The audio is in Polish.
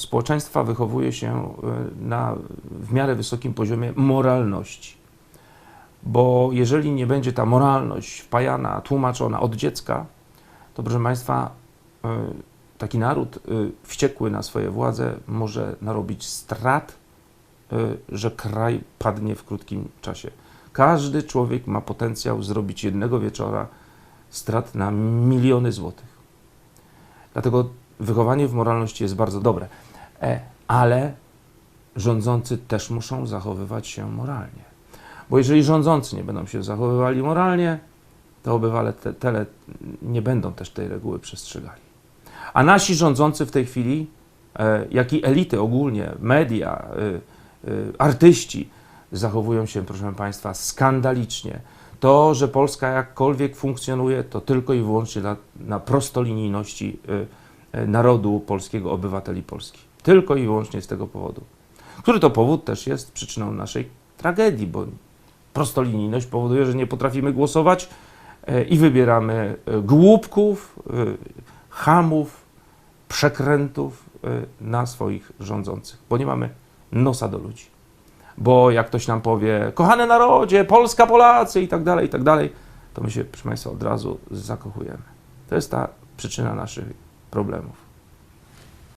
społeczeństwa wychowuje się y, na w miarę wysokim poziomie moralności. Bo jeżeli nie będzie ta moralność wpajana, tłumaczona od dziecka, to proszę Państwa, y, taki naród y, wściekły na swoje władze może narobić strat, że kraj padnie w krótkim czasie. Każdy człowiek ma potencjał zrobić jednego wieczora strat na miliony złotych. Dlatego wychowanie w moralności jest bardzo dobre. E, ale rządzący też muszą zachowywać się moralnie. Bo jeżeli rządzący nie będą się zachowywali moralnie, to obywale te, tele nie będą też tej reguły przestrzegali. A nasi rządzący w tej chwili, e, jak i elity ogólnie, media, y, artyści, zachowują się, proszę Państwa, skandalicznie. To, że Polska jakkolwiek funkcjonuje, to tylko i wyłącznie na, na prostolinijności narodu polskiego, obywateli Polski. Tylko i wyłącznie z tego powodu. Który to powód też jest przyczyną naszej tragedii, bo prostolinijność powoduje, że nie potrafimy głosować e, i wybieramy e, głupków, e, chamów, przekrętów na swoich rządzących, bo nie mamy nosa do ludzi. Bo jak ktoś nam powie, kochany narodzie, Polska, Polacy i tak dalej, i tak dalej, to my się, proszę Państwa, od razu zakochujemy. To jest ta przyczyna naszych problemów.